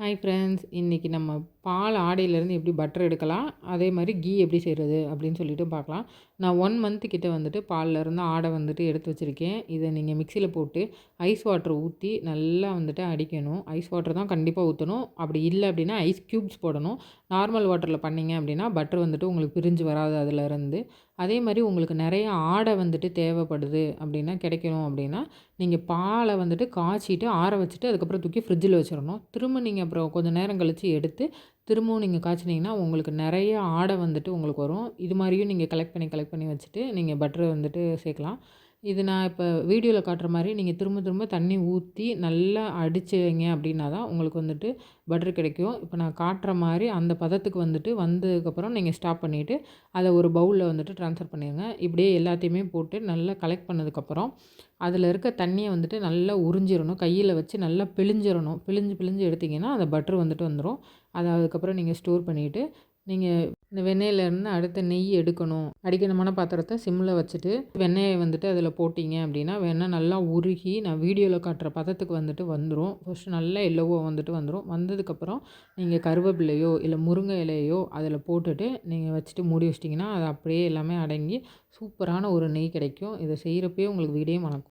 Hi friends இன்றைக்கி நம்ம பால் ஆடையிலேருந்து எப்படி பட்டர் எடுக்கலாம் அதே மாதிரி கீ எப்படி செய்கிறது அப்படின்னு சொல்லிட்டு பார்க்கலாம். நான் ஒன் மந்த்து கிட்ட வந்துட்டு பால்லேருந்து ஆடை வந்துட்டு எடுத்து வச்சுருக்கேன். இதை நீங்கள் மிக்சியில் போட்டு ஐஸ் வாட்டர் ஊற்றி நல்லா வந்துட்டு அடிக்கணும். ஐஸ் வாட்டர் தான் கண்டிப்பாக ஊற்றணும் அப்படி இல்லை அப்படின்னா ஐஸ் க்யூப்ஸ் போடணும். நார்மல் வாட்டரில் பண்ணிங்க அப்படின்னா பட்டர் வந்துட்டு உங்களுக்கு பிரிஞ்சு வராது அதிலேருந்து அதே மாதிரி உங்களுக்கு நிறைய ஆடை வந்துட்டு தேவைப்படுது அப்படின்னா கிடைக்கணும் அப்படின்னா நீங்கள் பாலை வந்துட்டு காய்ச்சிட்டு ஆற வச்சுட்டு அதுக்கப்புறம் தூக்கி ஃப்ரிட்ஜில் வச்சிடணும். திரும்ப நீங்கள் அப்புறம் கொஞ்சம் நேரம் கழித்து எடுத்து திரும்பவும் நீங்கள் காய்ச்சினீங்கன்னா உங்களுக்கு நிறைய ஆடை வந்துட்டு உங்களுக்கு வரும். இது மாதிரியும் நீங்கள் கலெக்ட் பண்ணி கலெக்ட் பண்ணி வச்சுட்டு நீங்கள் பட்டரை வந்துட்டு சேர்க்கலாம். இது நான் இப்போ வீடியோவில் காட்டுற மாதிரி நீங்கள் திரும்ப திரும்ப தண்ணி ஊற்றி நல்லா அடிச்சுங்க அப்படின்னா தான் உங்களுக்கு வந்துட்டு பட்டர் கிடைக்கும். இப்போ நான் காட்டுற மாதிரி அந்த பதத்துக்கு வந்துட்டு வந்ததுக்கப்புறம் நீங்கள் ஸ்டாப் பண்ணிவிட்டு அதை ஒரு பவுலில் வந்துட்டு ட்ரான்ஸ்ஃபர் பண்ணிடுங்க இப்படியே எல்லாத்தையுமே போட்டு நல்லா கலெக்ட் பண்ணதுக்கப்புறம் அதில் இருக்க தண்ணியை வந்துட்டு நல்லா உறிஞ்சிடணும் கையில் வச்சு நல்லா பிழிஞ்சிடணும் பிழிஞ்சு பிழிஞ்சு எடுத்திங்கன்னா அந்த பட்டர் வந்துட்டு வந்துடும் அதை அதுக்கப்புறம் நீங்கள் ஸ்டோர் பண்ணிவிட்டு நீங்கள் இந்த வெண்ணெயிலேருந்து அடுத்த நெய் எடுக்கணும். அடிக்கணுமான பாத்திரத்தை சிம்மில் வச்சுட்டு வெண்ணெயை வந்துட்டு அதில் போட்டிங்க அப்படின்னா வெண்ணெய் நல்லா உருகி நான் வீடியோவில் காட்டுற பதத்துக்கு வந்துட்டு வந்துடும் ஃபஸ்ட்டு நல்லா எல்லோவோ வந்துட்டு வந்துடும் வந்ததுக்கப்புறம் நீங்கள் கருவேப்பிலையோ இல்லை முருங்கை இலையோ அதில் போட்டுட்டு நீங்கள் வச்சுட்டு மூடி வச்சிட்டிங்கன்னா அது அப்படியே எல்லாமே அடங்கி சூப்பரான ஒரு நெய் கிடைக்கும். இதை செய்கிறப்பயே உங்களுக்கு வீடே மணக்கும்